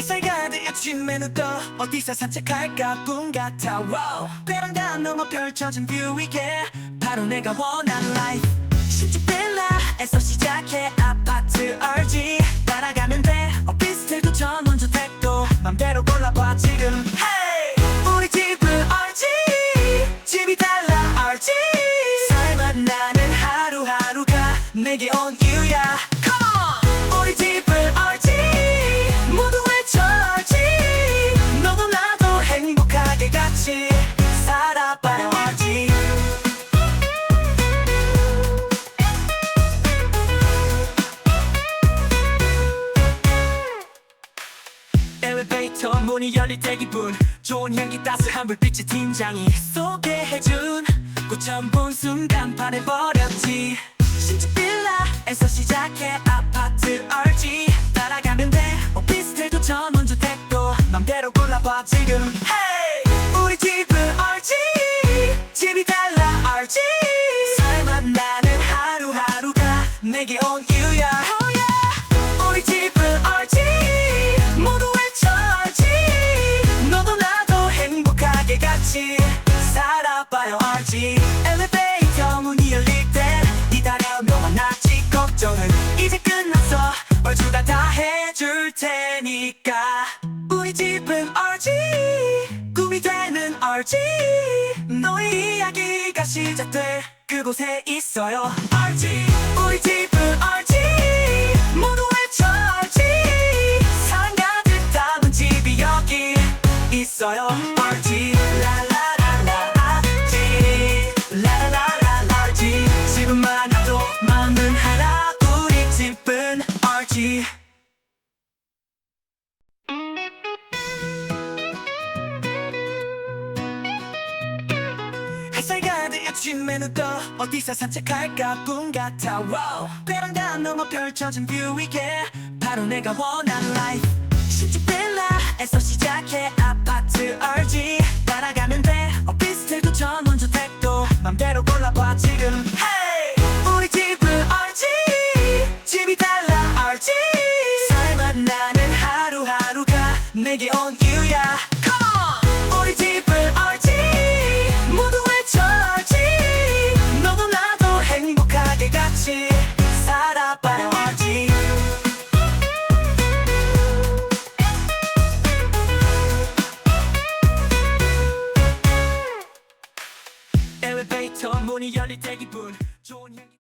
햇살 가득 아침 메뉴도 어디서 산책할까? 꿈 같아. Wow. 베란다 넘어 펼쳐진 뷰 위에 바로 내가 원하는 라이프 신축 빌라에서 시작해. 아파트 RG 따라가면 돼. 오피스텔도 전원주택도 맘대로 골라봐 지금. Hey! 우리 집은 RG 집이 달라 RG 삶은 나는 하루하루가 내게 온 이유야? Come on! 우리 집은 RG 엘리베이터 문이 열릴 때 기분 좋은 향기 따스한 불빛의 팀장이 소개해준 꽃처럼 본 순간 반해버렸지. 신축 빌라에서 시작해 같이 살아봐요 RG 엘리베이터 문이 열릴 때 기다려면 나지 걱정은 이제 끝났어. 얼추다 다 해줄 테니까. 우리 집은 RG 꿈이 되는 RG 너의 이야기가 시작될 그곳에 있어요. RG 우리 집은 RG 모두 외쳐 햇살 가득 아침 메뉴도 어디서 산책할까? 꿈 같아. Wow. 베란다 넘어 펼쳐진 뷰 위에 바로 내가 원하는 라이프 신축 빌라에서 시작해. 아파트 RG 따라가면 돼. 오피스텔도 전원주택도 맘대로 골라봐 지금. Hey! 우리 집은 RG 집이 달라 RG 삶은 나는 하루하루가 내게 온 이유야? Come on! 우리 집은 RG 엘리베이터 문이 열릴 때 기분 좋은 향기